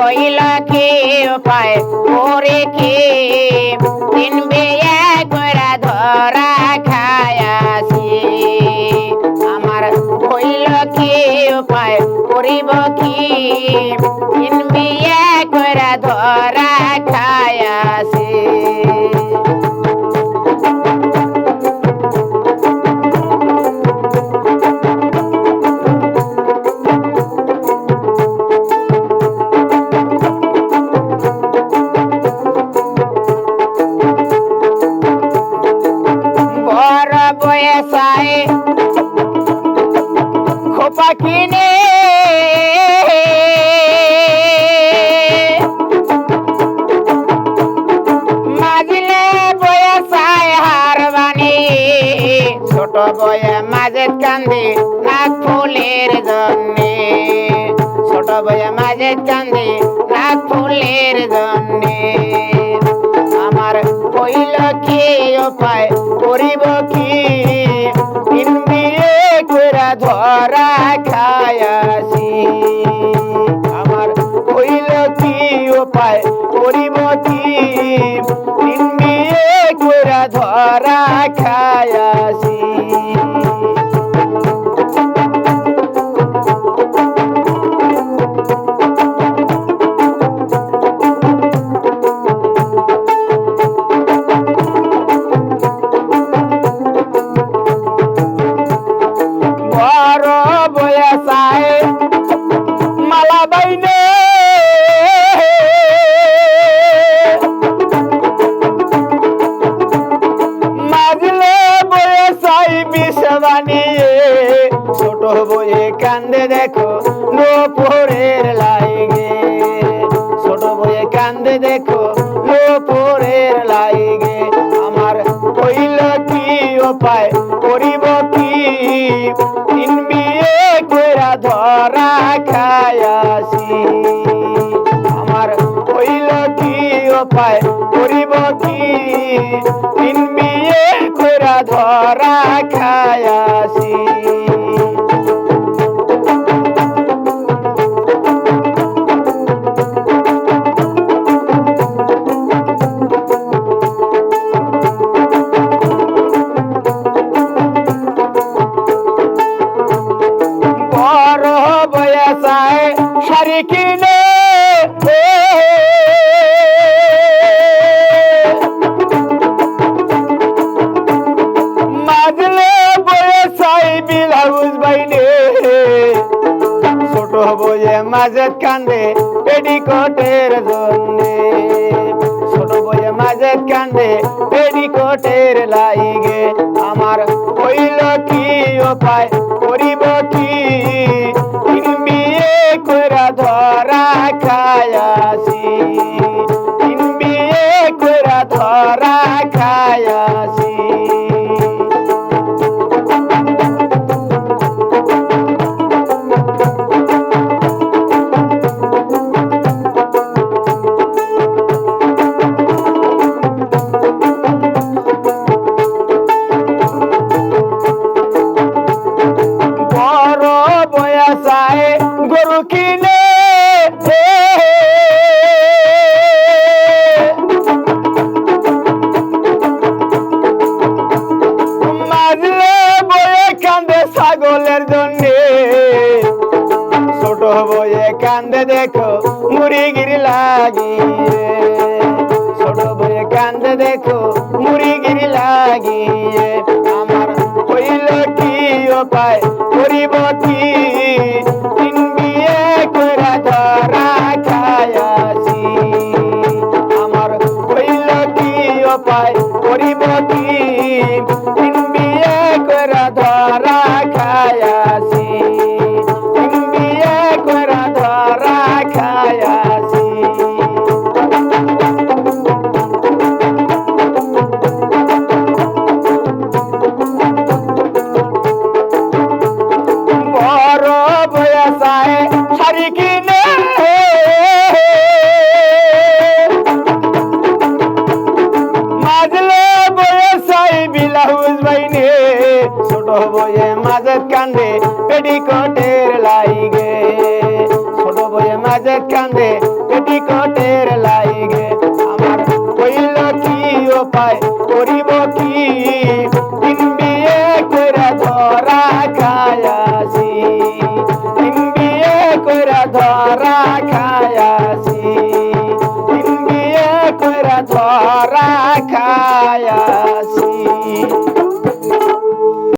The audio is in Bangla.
হইলা কে পায়, ওরে কে কিনবে একরা ধরা খায়াছি আমার হইল কে পায়, করিব কি? কিনবে একরা ধরা খোপা কিনে মাঝলে বয়সায় হার বানি ছোট বয়ে মাঝে কান্দি নাক ফুলের জন্যে। ছোট বয়ে মাঝে কান্দি নাক ফুলের জন্যে। আমার হইল কি উপায় করিব কি ধরা আসি। আমার কইল কি উপায় করিব কি তিন বিয়ে কইরা ধরা খায়াছি বিষ বানিয়ে ছোট বয়ে কান্দে দেখো, নোপরের লাইগে। ছোট বয়ে কান্দে দেখো, নোপরের লাইগে। আমার হইল কি উপায় করিব কি? তিন বিয়ে কইরা ধরা খায়াছি আমার হইল কি উপায় করিব কি? ধরা খায়াছি বড় বয়সায় শাড়ি কিনে ছোট যে মাঝে কান্দে পেডিকোটের জন্যে। ছোট মাঝে কান্দে পেডিকোটের লাইগে। আমার হইল কি উপায়? করিব কান্দে দেখো মুড়িগির লাগিয়ে ছোট বয়ে কান্দে দেখো মুড়িগির লাগিয়ে আমার হইল কি উপায় করিব কি? তিন বিয়ে কইরা ধরা খায়াছি আমার হইল কি উপায় করিব কি? তিন বিয়ে কইরা ধরা ছোট বয়ে মাঝে কান্দে, পেটিকোটের লাইগে। ছোট বয়ে কান্দে, পেটিকোটের লাইগে। আমার কইল কি উপায় করিব কি? তিন বিয়ে করে ধরা খায়াছি তিন বিয়ে করে ধরা খায়